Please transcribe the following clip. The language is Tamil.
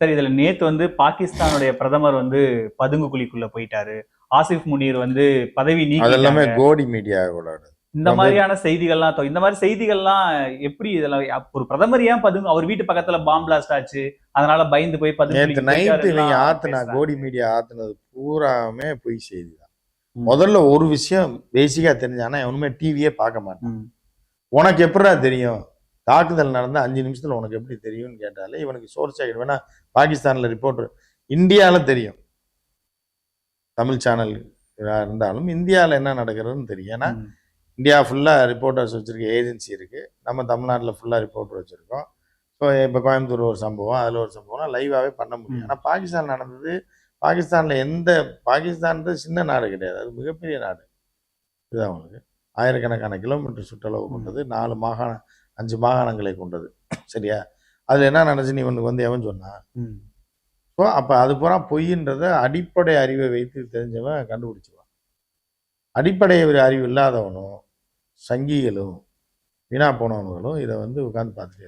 சார் இதுல நேத்து வந்து பாகிஸ்தானுடைய பிரதமர் வந்து பதுங்கு குழிக்குள்ள போயிட்டாரு ஆசிஃப் முனீர் வந்து பதவி அதெல்லாமே நீக்கி கோடி மீடியாவோட இந்த மாதிரியான செய்திகள்லாம் இந்த மாதிரி செய்திகள்லாம் எப்படி இதெல்லாம் அப்~ ஒரு பிரதமர் ஏன் பதுங்கு அவர் வீட்டு பக்கத்துல பாம் பிளாஸ்ட் ஆச்சு அதனால பயந்து போய் பதுங்கு நைட்டு போயிட்டாருலாம் ஆத்துனா. கோடி மீடியா ஆத்துனது பூராமே பொய் செய்தி தான். முதல்ல ஒரு விஷயம் பேசிக்கா தெரிஞ்சானா எவனுமே டிவியே பார்க்க மாட்டான். உனக்கு எப்படிடா தெரியும் தாக்குதல் நடந்த அஞ்சு நிமிஷத்துல உனக்கு எப்படி தெரியும்னு கேட்டாலே இவனுக்கு சோர்ஸ் ஆகிடும். வேணா பாகிஸ்தான்ல ரிப்போர்ட்டர் இந்தியால தெரியும். தமிழ் சேனல் இருந்தாலும் இந்தியாவில் என்ன நடக்கிறதுன்னு தெரியும். ஏன்னா. இந்தியா ஃபுல்லாக ரிப்போர்ட்டர்ஸ் வச்சிருக்க ஏஜென்சி இருக்கு. நம்ம தமிழ்நாட்டில் ஃபுல்லாக ரிப்போர்ட்டர் வச்சிருக்கோம். ஸோ இப்போ கோயம்புத்தூர் ஒரு சம்பவம் அதில் ஒரு சம்பவம் லைவாகவே பண்ண முடியும். ஆனால் பாகிஸ்தான் நடந்தது பாகிஸ்தானில் எந்த பாகிஸ்தான்றது சின்ன நாடு கிடையாது. அது மிகப்பெரிய நாடு. இதுதான் அவங்களுக்கு ஆயிரக்கணக்கான கிலோமீட்டர் சுற்றளவு கொண்டது. நாலு மாகாணம் அஞ்சு மாகாணங்களை கொண்டது. சரியா? அதில் என்ன நடந்துச்சுன்னு இவனுக்கு வந்து எவன் சொன்னான். ஸோ அப்போ அது பூரா பொய்ன்றத அடிப்படை அறிவை வைத்து தெரிஞ்சவன் கண்டுபிடிச்சிருவான். அடிப்படை ஒரு அறிவு இல்லாதவனும் சங்கிகளும் வீணா போனவங்களும் இதை வந்து உட்காந்து பார்த்துட்டு